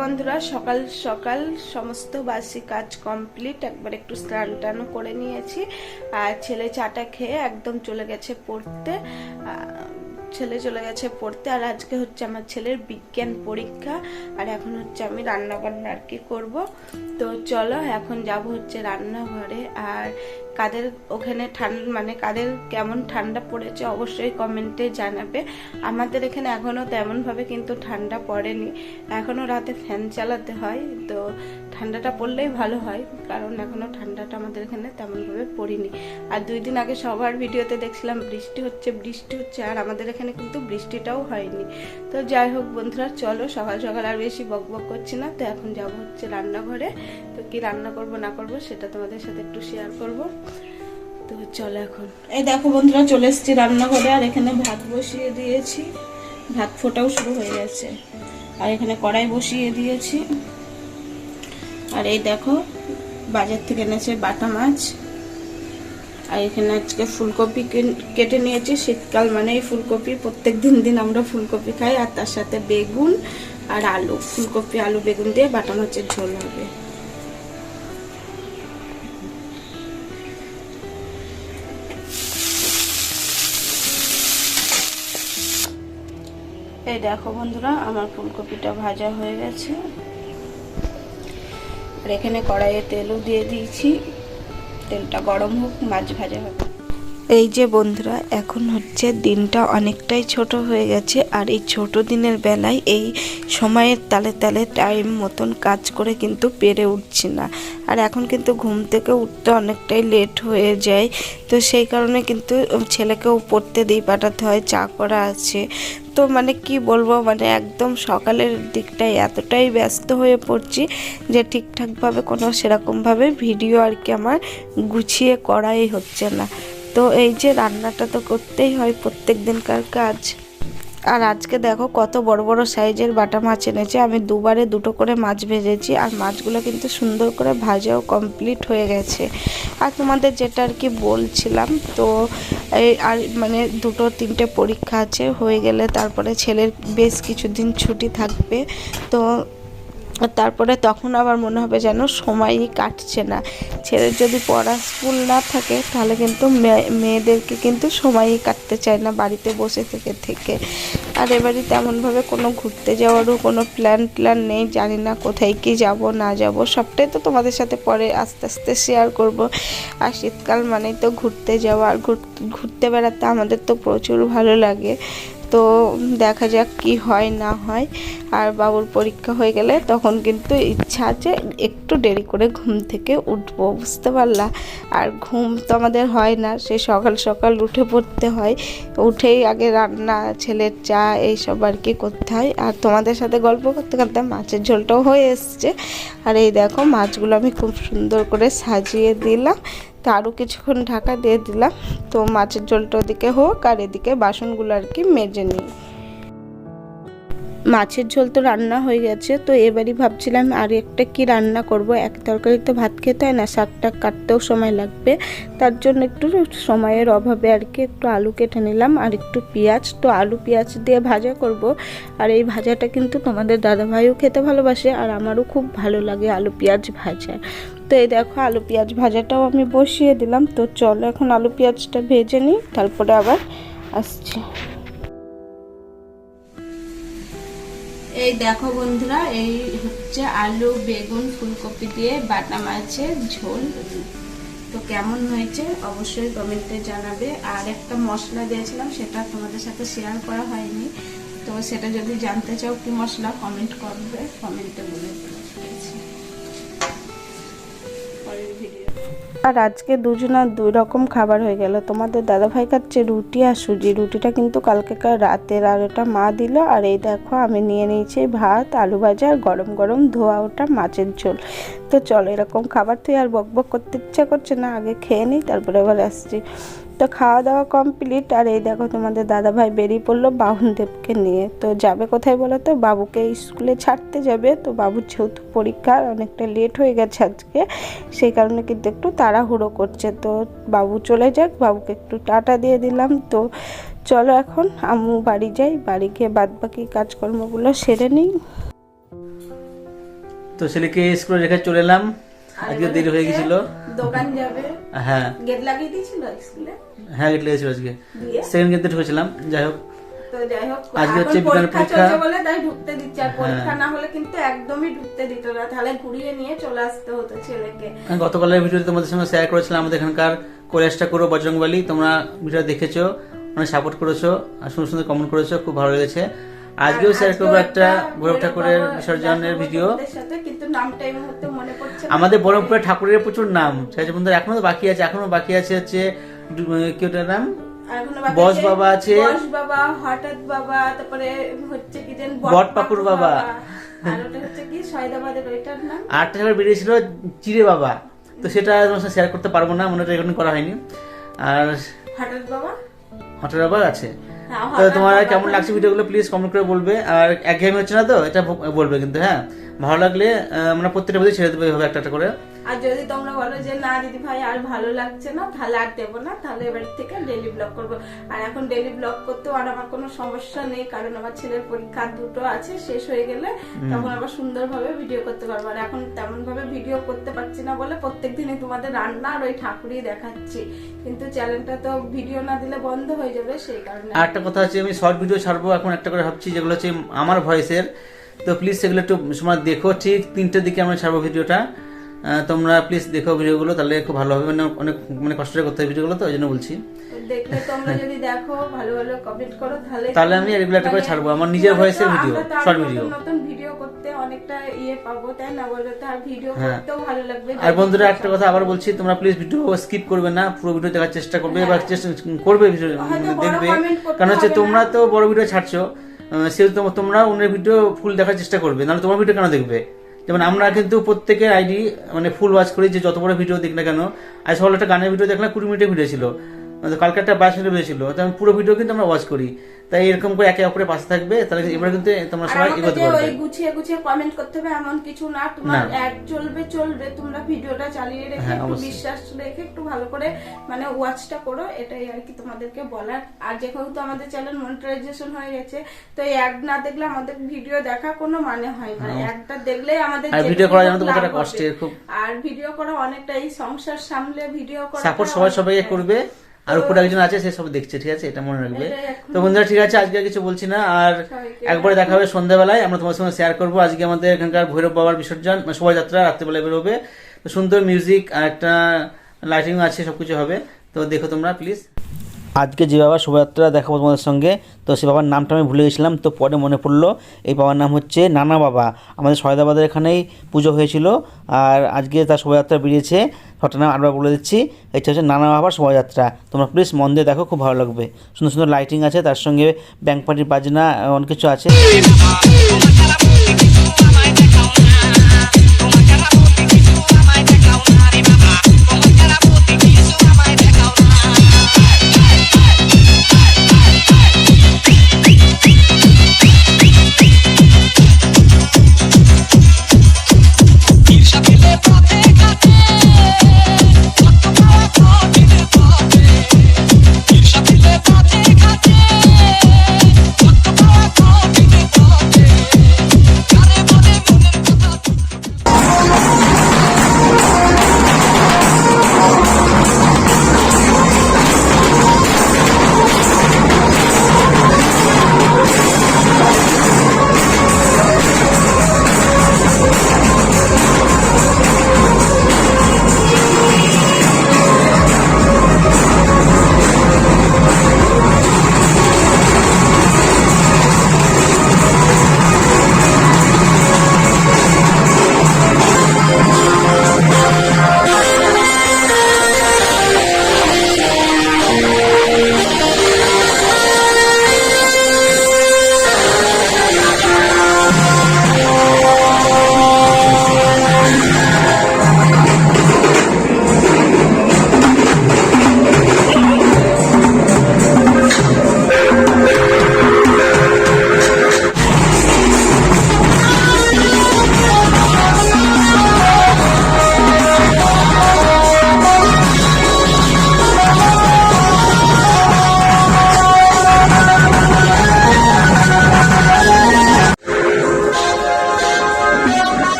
বন্ধুরা, সকাল সকাল সমস্ত বাসি কাজ কমপ্লিট। একবার একটু স্নান টান করে নিয়েছি। আর ছেলে চাটা খেয়ে একদম চলে গেছে পড়তে। ছেলে চলে গেছে পড়তে, আর আজকে হচ্ছে আমার ছেলের বিজ্ঞান পরীক্ষা, আর এখন হচ্ছে আমি রান্না বান্না আর কি করব। তো চলো, এখন যাব হচ্ছে রান্নাঘরে, আর কাদের ওখানে ঠান্ডা মানে কাদের কেমন ঠান্ডা পড়েছে অবশ্যই কমেন্টে জানাবে। আমাদের এখানে এখনও তেমনভাবে কিন্তু ঠান্ডা পড়েনি। এখনও রাতে ফ্যান চালাতে হয়, তো ঠান্ডাটা পড়লেই ভালো হয়, কারণ এখনও ঠান্ডাটা আমাদের এখানে তেমনভাবে পড়িনি। আর দুই দিন আগে সবার ভিডিওতে দেখছিলাম বৃষ্টি হচ্ছে বৃষ্টি হচ্ছে, আর আমাদের এখানে কিন্তু বৃষ্টিটাও হয়নি। তো যাই হোক বন্ধুরা, চলো সকাল সকাল আর বেশি বক বক করছি না, তো এখন যাব হচ্ছে রান্নাঘরে। তো কি রান্না করব না করব সেটা তোমাদের সাথে একটু শেয়ার করব। তো চলো এখন। এই দেখো বন্ধুরা, চলে এসেছি রান্নাঘরে, আর এখানে ভাত বসিয়ে দিয়েছি। ভাত ফোটাও শুরু হয়ে গেছে। আর এখানে কড়াই বসিয়ে দিয়েছি। আর এই দেখো, বাজার থেকে এনেছে বাটা মাছ। আর এখানে আজকে ফুলকপি কেটে নিয়েছি। শীতকাল মানে এই ফুলকপি প্রত্যেক দিন দিন আমরা ফুলকপি খাই। আর তার সাথে বেগুন আর আলু, ফুলকপি, আলু, বেগুন দিয়ে বাটা মাছের ঝোল হবে। এই দেখো বন্ধুরা, আমার ফুলকপিটা ভাজা হয়ে গেছে। আর এখানে কড়াইয়ে তেলও দিয়ে দিয়েছি। তেলটা গরম হোক মাছ ভাজা হবে এই যে বন্ধুরা, এখন হচ্ছে দিনটা অনেকটাই ছোট হয়ে গেছে আর এই ছোট দিনের বেলায় এই সময়ের তালে তালে টাইম মতন কাজ করে কিন্তু পেরে উঠছি না। আর এখন কিন্তু ঘুম থেকে উঠতে অনেকটাই লেট হয়ে যায়। তো সেই কারণে কিন্তু ছেলেকেও পড়তে দিই পাঠাতে হয়, চা করা আছে। তো মানে কি বলব মানে একদম সকালের দিকটায় এতটাই ব্যস্ত হয়ে পড়ছি যে ঠিকঠাকভাবে কোনো সেরকমভাবে ভিডিও আর কি আমার গুছিয়ে করাই হচ্ছে না। তো এই যে রান্নাটা তো করতেই হয় প্রত্যেক দিনকার কাজ। আর আজকে দেখো কত বড় বড় সাইজের বাটা মাছ এনেছে। আমি দুবারে দুটো করে মাছ ভেজেছি আর মাছগুলো কিন্তু সুন্দর করে ভাজাও কমপ্লিট হয়ে গেছে। আর তোমাদের যেটা আর কি বলছিলাম, তো আর মানে দুটো তিনটে পরীক্ষা আছে, হয়ে গেলে তারপরে ছেলের বেশ কিছুদিন ছুটি থাকবে। তো তারপরে তখন আবার মনে হবে যেন সময়ই কাটছে না। ছেলের যদি পড়া স্কুল না থাকে, তাহলে কিন্তু মেয়ে- মেয়েদেরকে কিন্তু সময়ই কাটতে চায় না বাড়িতে বসে থেকে থেকে। আর এবারে তেমনভাবে কোনো ঘুরতে যাওয়ারও কোনো প্ল্যান প্ল্যান নেই। জানি না কোথায় কি যাব, না যাব, সবটাই তো তোমাদের সাথে পরে আস্তে আস্তে শেয়ার করব। আর শীতকাল মানেই তো ঘুরতে যাওয়া। আর ঘুর- ঘুরতে বেড়াতে আমাদের তো প্রচুর ভালো লাগে। তো দেখা যাক কি হয়, না হয়। আর বাবুর পরীক্ষা হয়ে গেলে তখন কিন্তু ইচ্ছা আছে একটু দেরি করে ঘুম থেকে উঠবো, বুঝতে পারলা? আর ঘুম তো আমাদের হয় না, সে সকাল সকাল উঠে পড়তে হয়। উঠেই আগে রান্না, ছেলের চা, এইসব আর কি করতে হয়। আর তোমাদের সাথে গল্প করতে করতে মাছের ঝোলটাও হয়ে এসছে। আর এই দেখো, মাছগুলো আমি খুব সুন্দর করে সাজিয়ে দিলাম। তো আরও কিছুক্ষণ ঢাকা দিয়ে দিলাম। তো মাছের ঝোলটা ওদিকে হোক আর এদিকে বাসনগুলো আর কি মেজে নিই। মাছের ঝোল তো রান্না হয়ে গেছে, তো এবারই ভাবছিলাম আর একটা কি রান্না করব? এক তরকারি তো ভাত খেতে হয় না, শাকটা কাটতেও সময় লাগবে। তার জন্য একটু সময়ের অভাবে আর কি একটু আলু কেটে নিলাম আর একটু পেঁয়াজ। তো আলু পেঁয়াজ দিয়ে ভাজা করব। আর এই ভাজাটা কিন্তু তোমাদের দাদাভাইও খেতে ভালোবাসে আর আমারও খুব ভালো লাগে আলু পেঁয়াজ ভাজা তো এই দেখো আলু পেঁয়াজ ভাজাটাও আমি বসিয়ে দিলাম। তো চলো এখন আলু পেঁয়াজটা ভেজে নিই, তারপরে আবার আসছি। এই দেখো বন্ধুরা, এই হচ্ছে আলু, বেগুন, ফুলকপি দিয়ে বাটা মাছের ঝোল। তো কেমন হয়েছে অবশ্যই কমেন্টে জানাবে। আর একটা মশলা দিয়েছিলাম, সেটা তোমাদের সাথে শেয়ার করা হয়নি। তো সেটা যদি জানতে চাও কি মশলা কমেন্ট করবে কমেন্টে বলে দিয়েছি আর আজকে দুজনার দুই রকম খাবার হয়ে গেল। তোমাদের দাদাভাই খাচ্ছে রুটি আর সুজি। রুটিটা কিন্তু কালকেকার রাতের আর ওটা মা দিল। আর এই দেখো আমি নিয়ে নিয়েছি ভাত, আলু ভাজা আর গরম গরম ধোয়া ওটা মাছের ঝোল। তো চলো এরকম খাবার তুই আর বক বক করতে ইচ্ছা করছে না, আগে খেয়ে নিই তারপরে আবার আসছি। তো খাওয়া দাওয়া কমপ্লিট আর এই দেখো তোমাদের দাদাভাই বেরিয়ে পড়ল বাহনদেবকে নিয়ে। তো যাবে কোথায় বলো তো? বাবুকে স্কুলে ছাড়তে যাবে। তো বাবুর যেহেতু পরীক্ষা অনেকটা লেট হয়ে গেছে আজকে সেই কারণে কিন্তু একটু তাড়াহুড়ো করছে। তো বাবু চলে যাক বাবুকে একটু টাটা দিয়ে দিলাম। তো চলো এখন আম্মু বাড়ি যাই বাড়ি গিয়ে বাদ বাকি কাজকর্মগুলো সেরে নিই। তো ছেলেকে স্কুলে রেখে চলে এলাম। আজকে দেরি হয়ে গেছিল। দোকান যাবে। হ্যাঁ। গেট লাগিয়ে দিয়েছিল স্কুলে? হ্যাঁ গেট লেগেছিল আজকে। সেকেন্ড গেটে ঢুকেছিলাম যাই হোক। তো যাই হোক আজকে হচ্ছে এখন পরীক্ষা। বলে তাই ঢুকতে দিচ্ছে আর হ্যাঁ। পরীক্ষা না হলে কিন্তু একদমই ঢুকতে দিত না। তাহলে ঘুরিয়ে নিয়ে চলে আসতে হতো ছেলেকে। গতকালের ভিডিওতে তোমাদের সঙ্গে শেয়ার করেছিলাম আমাদের এখানকার কৈলাসটা করো বজরংবালি। তোমরা ভিডিও দেখেছ অনেক সাপোর্ট করেছ আর সুন্দর সুন্দর কমেন্ট করেছ খুব ভালো লেগেছে। আজকেও শেয়ার করব একটা ভৈরব ঠাকুরের বিসর্জনের ভিডিও নামটা এই মুহূর্তে মনে পড়ছে আমাদের বরমপুরের ঠাকুরের প্রচুর নাম। আছে বন্ধুরা এখনও তো বাকি আছে এখনও বাকি আছে হচ্ছে ডু- কি ওটার নাম? বস বাবা আছে। বস বাবা হঠাৎ বাবা তারপরে হচ্ছে কি যেন বট পাকুর বাবা। আর ওটা হচ্ছে কি সয়দাবাদের ওইটার নাম। আটটা ঠাকুর বেরিয়েছিল চিড়ে বাবা। তো সেটা তোমার সাথে শেয়ার করতে পারব না মনে রেকর্ডিং করা হয়নি। আর হঠাৎ বাবা? হঠাৎ বাবা আছে। হ্যাঁ, তো তোমার কেমন লাগছে ভিডিওগুলো প্লিজ কমেন্ট করে বলবে। আর একঘেয়েমি হচ্ছে না তো? এটা বলবে কিন্তু হ্যাঁ? ভালো লাগলে আমরা প্রত্যেকটা ভিডিও ছেড়ে দেবো এইভাবে একটা একটা করে। আর যদি তোমরা বলো যে না দিদি ভাই আর ভালো লাগছে না তাহলে আর দেবো না তাহলে এবার থেকে ডেলি ব্লগ করব। আর এখন ডেলি ব্লগ করতেও আর আমার কোনো সমস্যা নেই কারণ আমার ছেলের পরীক্ষা দুটো আছে শেষ হয়ে গেলে তখন আবার সুন্দরভাবে ভিডিও করতে পারব। আর এখন তেমন ভাবে ভিডিও করতে পারছি না বলে প্রত্যেক দিনই তোমাদের রান্না আর ওই ঠাকুরই দেখাচ্ছি। কিন্তু চ্যানেলটা তো ভিডিও না দিলে বন্ধ হয়ে যাবে সেই কারণে আর একটা কথা হচ্ছে আমি শর্ট ভিডিও ছাড়বো এখন একটা করে ভাবছি যেগুলো হচ্ছে আমার ভয়েসের তো প্লিজ সেগুলো একটু সময় দেখো। ঠিক তিনটের দিকে আমরা ছাড়বো ভিডিওটা। তোমরা প্লিজ দেখো ভিডিওগুলো তাহলে খুব ভালো হবে। মানে অনেক মানে কষ্ট করতে হবে ভিডিওগুলো তো ওই জন্য বলছি। দেখলে তোমরা যদি দেখো ভালো ভালো কমেন্ট করো তাহলে তাহলে আমি একটা করে মানে ছাড়বো, আমার নিজের আরও short নতুন ভিডিও করতে অনেকটা ইয়ে পাবো তাই না বলো? তো আর ভিডিও হ্যাঁ। করতেও ভালো লাগবে। আর বন্ধুরা একটা কথা আবার বলছি তোমরা প্লিজ ভিডিও স্কিপ করবে না পুরো ভিডিও দেখার চেষ্টা করবে বা চেষ্টা করবে ভিডিও দেখবে। comment কারণ হচ্ছে তোমরা তো বড় ভিডিও ছাড়ছো। তোম- তোমরা অন্যের ভিডিও ফুল দেখার চেষ্টা করবে, নাহলে তোমার ভিডিও কেন দেখবে? যেমন আমরা কিন্তু প্রত্যেকের আইডি মানে ফুল ওয়াচ করি যে যত বড় ভিডিও দেখ না কেন। আজ সকালে একটা গানের ভিডিও দেখলাম, কুড়ি মিনিটের ভিডিও ছিল। কালকে একটা বাইশ মিনিটের ভিডিও ছিল পুরো ভিডিও কিন্তু আমরা ওয়াচ করি। তাই এরকম করে একে অপরের পাশে থাকবে তাহলে এবার কিন্তু তোমরা সবাই এগোতে পারবে। ওই গুছিয়ে গুছিয়ে কমেন্ট করতে হবে এমন কিছু না। তোমার। অ্যাড চলবে চলবে তোমরা ভিডিওটা চালিয়ে রেখে হ্যাঁ, একটু বিশ্বাস রেখে একটু ভালো করে মানে ওয়াচটা করো এটাই আর কি তোমাদেরকে বলার। আর যেহেতু আমাদের চ্যানেল মনিটাইজেশন হয়ে গেছে তো অ্যাড না দেখলে আমাদের ভিডিও দেখা কোনো মানে হয় না। একটা দেখলেই আমাদের। আর ভিডিও করা জানো তো কতটা কষ্টের খুব আর ভিডিও করা অনেকটা এই সংসার সামলে ভিডিও করা সাপোর্ট সবাই সবাই করবে। আর উপরে একজন আছে সে সব দেখছে ঠিক আছে? এটা মনে রাখবে। তো বন্ধুরা ঠিক আছে আজকে আর কিছু বলছি না। আর একবারে দেখা হবে সন্ধ্যাবেলায়। আমরা তোমার সঙ্গে শেয়ার করব। আজকে আমাদের এখানকার ভৈরব বাবার বিসর্জন মানে শোভাযাত্রা রাত্রেবেলায় বেরোবে। তো সুন্দর মিউজিক আর একটা লাইটিং আছে সবকিছু হবে। তো দেখো তোমরা প্লিজ আজকে যে বাবা শোভাযাত্রা দেখাবো তোমাদের সঙ্গে, তো সে বাবার নামটা আমি ভুলে গেছিলাম, তো পরে মনে পড়ল, এই বাবার নাম হচ্ছে নানা বাবা। আমাদের সয়দাবাদের এখানেই পুজো হয়েছিল, আর আজকে তার শোভাযাত্রা বেরিয়েছে ছটা নাম আরবার বলে দিচ্ছি, এটা হচ্ছে নানা বাবার শোভাযাত্রা। তোমরা প্লিজ মন দিয়ে দেখো, খুব ভালো লাগবে। সুন্দর সুন্দর লাইটিং আছে, তার সঙ্গে ব্যাংক পার্টির বাজনা অনেক কিছু আছে।